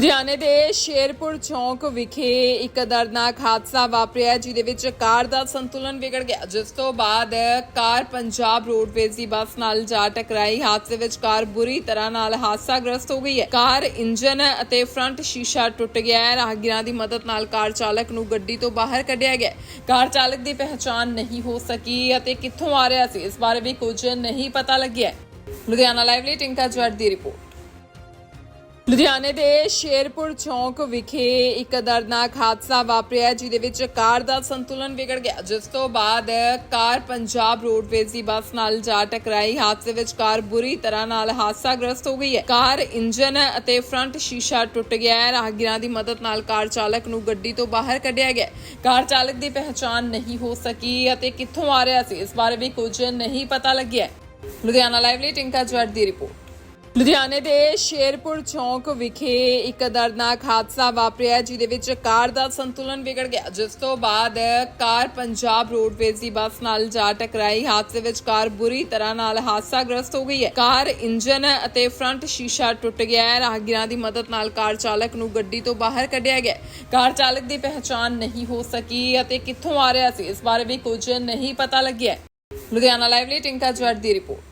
ਲੁਧਿਆਣੇ ਦੇ ਸ਼ੇਰਪੁਰ ਚੌਂਕ ਵਿਖੇ ਇੱਕ ਦਰਦਨਾਕ ਹਾਦਸਾ ਵਾਪਰਿਆ, ਜਿਹਦੇ ਵਿੱਚ ਕਾਰ ਦਾ ਸੰਤੁਲਨ ਵਿਗੜ ਗਿਆ। ਜਿਸ ਤੋਂ ਬਾਅਦ ਕਾਰ ਪੰਜਾਬ ਰੋਡਵੇਜ਼ ਦੀ ਬੱਸ ਨਾਲ ਜਾ ਟਕਰਾਈ। ਹਾਦਸੇ ਵਿੱਚ ਕਾਰ ਬੁਰੀ ਤਰ੍ਹਾਂ ਨਾਲ ਹਾਦਸਾਗ੍ਰਸਤ ਹੋ ਗਈ ਹੈ। ਕਾਰ ਇੰਜਨ ਅਤੇ ਫਰੰਟ ਸ਼ੀਸ਼ਾ ਟੁੱਟ ਗਿਆ ਹੈ। ਰਾਹਗੀਰਾਂ ਦੀ ਮਦਦ ਨਾਲ ਕਾਰ ਚਾਲਕ ਨੂੰ ਗੱਡੀ ਤੋਂ ਬਾਹਰ ਕੱਢਿਆ ਗਿਆ ਕਾਰ ਚਾਲਕ ਦੀ ਪਹਿਚਾਣ ਨਹੀਂ ਹੋ ਸਕੀ ਅਤੇ ਕਿੱਥੋਂ ਆ ਰਿਹਾ ਸੀ, ਇਸ ਬਾਰੇ ਵੀ ਕੁਝ ਨਹੀਂ ਪਤਾ ਲੱਗਿਆ ਲੁਧਿਆਣਾ ਲਾਈਵ ਲਈ ਟਿੰਕਾ ਜੱਟ ਦੀ ਰਿਪੋਰਟ। ਲੁਧਿਆਣੇ ਦੇ ਸ਼ੇਰਪੁਰ ਚੌਂਕ ਵਿਖੇ ਇੱਕ ਦਰਦਨਾਕ ਹਾਦਸਾ ਵਾਪਰਿਆ ਜਿਹਦੇ ਵਿੱਚ ਕਾਰ ਦਾ ਸੰਤੁਲਨ ਵਿਗੜ ਗਿਆ। ਜਿਸ ਤੋਂ ਬਾਅਦ ਕਾਰ ਪੰਜਾਬ ਰੋਡਵੇਜ਼ ਦੀ ਬੱਸ ਨਾਲ ਜਾ ਟਕਰਾਈ। ਹਾਦਸੇ ਵਿੱਚ ਕਾਰ ਬੁਰੀ ਤਰ੍ਹਾਂ ਨਾਲ ਹਾਦਸਾਗ੍ਰਸਤ ਹੋ ਗਈ ਹੈ। ਕਾਰ ਇੰਜਨ ਅਤੇ ਫਰੰਟ ਸ਼ੀਸ਼ਾ ਟੁੱਟ ਗਿਆ ਹੈ। ਰਾਹਗੀਰਾਂ ਦੀ ਮਦਦ ਨਾਲ ਕਾਰ ਚਾਲਕ ਨੂੰ ਗੱਡੀ ਤੋਂ ਬਾਹਰ ਕੱਢਿਆ ਗਿਆ ਕਾਰ ਚਾਲਕ ਦੀ ਪਹਿਚਾਣ ਨਹੀਂ ਹੋ ਸਕੀ ਅਤੇ ਕਿੱਥੋਂ ਆ ਰਿਹਾ ਸੀ, ਇਸ ਬਾਰੇ ਵੀ ਕੁਝ ਨਹੀਂ ਪਤਾ ਲੱਗਿਆ ਲੁਧਿਆਣਾ ਲਾਈਵ ਲਈ ਟਿੰਕਾ ਜੱਟ ਦੀ ਰਿਪੋਰਟ। ਲੁਧਿਆਣੇ ਦੇ ਸ਼ੇਰਪੁਰ ਚੌਂਕ ਵਿਖੇ ਇੱਕ ਦਰਦਨਾਕ ਹਾਦਸਾ ਵਾਪਰਿਆ, ਜਿਹਦੇ ਵਿੱਚ ਕਾਰ ਦਾ ਸੰਤੁਲਨ ਵਿਗੜ ਗਿਆ। ਜਿਸ ਤੋਂ ਬਾਅਦ ਕਾਰ ਪੰਜਾਬ ਰੋਡਵੇਜ਼ ਦੀ ਬੱਸ ਨਾਲ ਜਾ ਟਕਰਾਈ। ਹਾਦਸੇ ਵਿੱਚ ਕਾਰ ਬੁਰੀ ਤਰ੍ਹਾਂ ਨਾਲ ਹਾਦਸਾਗ੍ਰਸਤ ਹੋ ਗਈ ਹੈ। ਕਾਰ ਇੰਜਨ ਅਤੇ ਫਰੰਟ ਸ਼ੀਸ਼ਾ ਟੁੱਟ ਗਿਆ ਹੈ। ਰਾਹਗੀਰਾਂ ਦੀ ਮਦਦ ਨਾਲ ਕਾਰ ਚਾਲਕ ਨੂੰ ਗੱਡੀ ਤੋਂ ਬਾਹਰ ਕੱਢਿਆ ਗਿਆ ਕਾਰ ਚਾਲਕ ਦੀ ਪਹਿਚਾਣ ਨਹੀਂ ਹੋ ਸਕੀ ਅਤੇ ਕਿੱਥੋਂ ਆ ਰਿਹਾ ਸੀ, ਇਸ ਬਾਰੇ ਵੀ ਕੁਝ ਨਹੀਂ ਪਤਾ ਲੱਗਿਆ। ਲੁਧਿਆਣਾ ਲਾਈਵ ਲਈ ਟਿੰਕਾ ਜੱਟ ਦੀ ਰਿਪੋਰਟ।